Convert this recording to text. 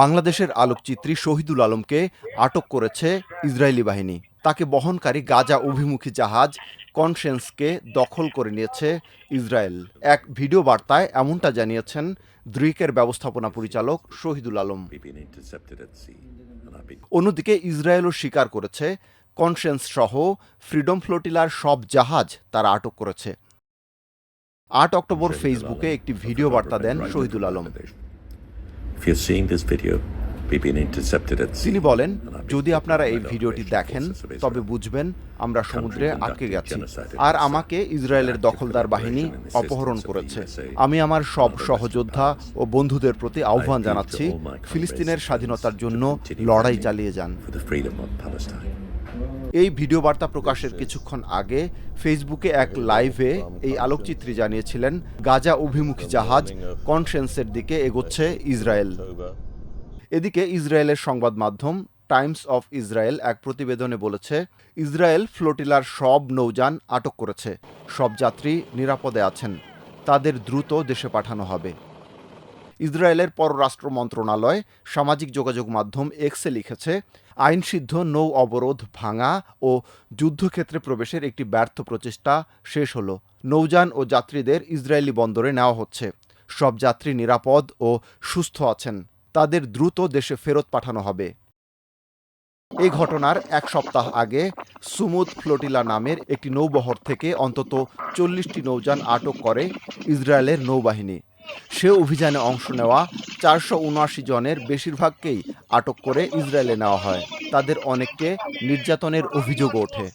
বাংলাদেশের আলোকচিত্রী শহীদুল আলমকে আটক করেছে ইসরায়েলি বাহিনী। তাকে বহনকারী গাজা অভিমুখী জাহাজ কনসেন্সকে দখল করে নিয়েছে ইসরায়েল। এক ভিডিও বার্তায় এমনটা জানিয়েছেন দ্রিকের ব্যবস্থাপনা পরিচালক শহীদুল আলম। অন্যদিকে ইসরায়েলও স্বীকার করেছে কনসেন্স সহ ফ্রিডম ফ্লোটিলার সব জাহাজ তারা আটক করেছে। আট অক্টোবর ফেসবুকে একটি ভিডিও বার্তা দেন শহীদুল আলম। তিনি বলেন যদি আপনারা এই ভিডিওটি দেখেন তবে বুঝবেন আমরা সমুদ্রে আটকে গেছি। আর আমাকে ইসরায়েলের দখলদার বাহিনী অপহরণ করেছে। আমি আমার সব সহযোদ্ধা ও বন্ধুদের প্রতি আহ্বান জানাচ্ছি ফিলিস্তিনের স্বাধীনতার জন্য লড়াই চালিয়ে যান। এই ভিডিও বার্তা প্রকাশের কিছুক্ষণ আগে ফেসবুকে এক লাইভে এই আলোকচিত্রী জানিয়েছিলেন, গাজা অভিমুখী জাহাজ কনসেন্সের দিকে এগোচ্ছে ইসরায়েল। এদিকে ইসরায়েলের সংবাদ মাধ্যম টাইমস অফ ইসরায়েল এক প্রতিবেদনে বলেছে, ইসরায়েল ফ্লোটিলার সব নৌযান আটক করেছে। সব যাত্রী নিরাপদে আছেন। তাদের দ্রুত দেশে পাঠানো হবে। ইসরায়েলের পররাষ্ট্র মন্ত্রণালয় সামাজিক যোগাযোগ মাধ্যম এক্সে লিখেছে, আইনসিদ্ধ নৌ অবরোধ ভাঙা ও যুদ্ধক্ষেত্রে প্রবেশের একটি ব্যর্থ প্রচেষ্টা শেষ হলো। নৌযান ও যাত্রীদের ইসরায়েলি বন্দরে নেওয়া হচ্ছে। সব যাত্রী নিরাপদ ও সুস্থ আছেন। তাদের দ্রুত দেশে ফেরত পাঠানো হবে। এই ঘটনার এক সপ্তাহ আগে সুমুদ ফ্লোটিলা নামের একটি নৌবহর থেকে অন্তত চল্লিশটি নৌযান আটক করে ইসরায়েলের নৌবাহিনী। সে অভিযানে অংশ নেওয়া চারশো উনআশি জনের বেশিরভাগকেই আটক করে ইসরায়েলে নেওয়া হয়। তাদের অনেককে নির্যাতনের অভিযোগ ওঠে।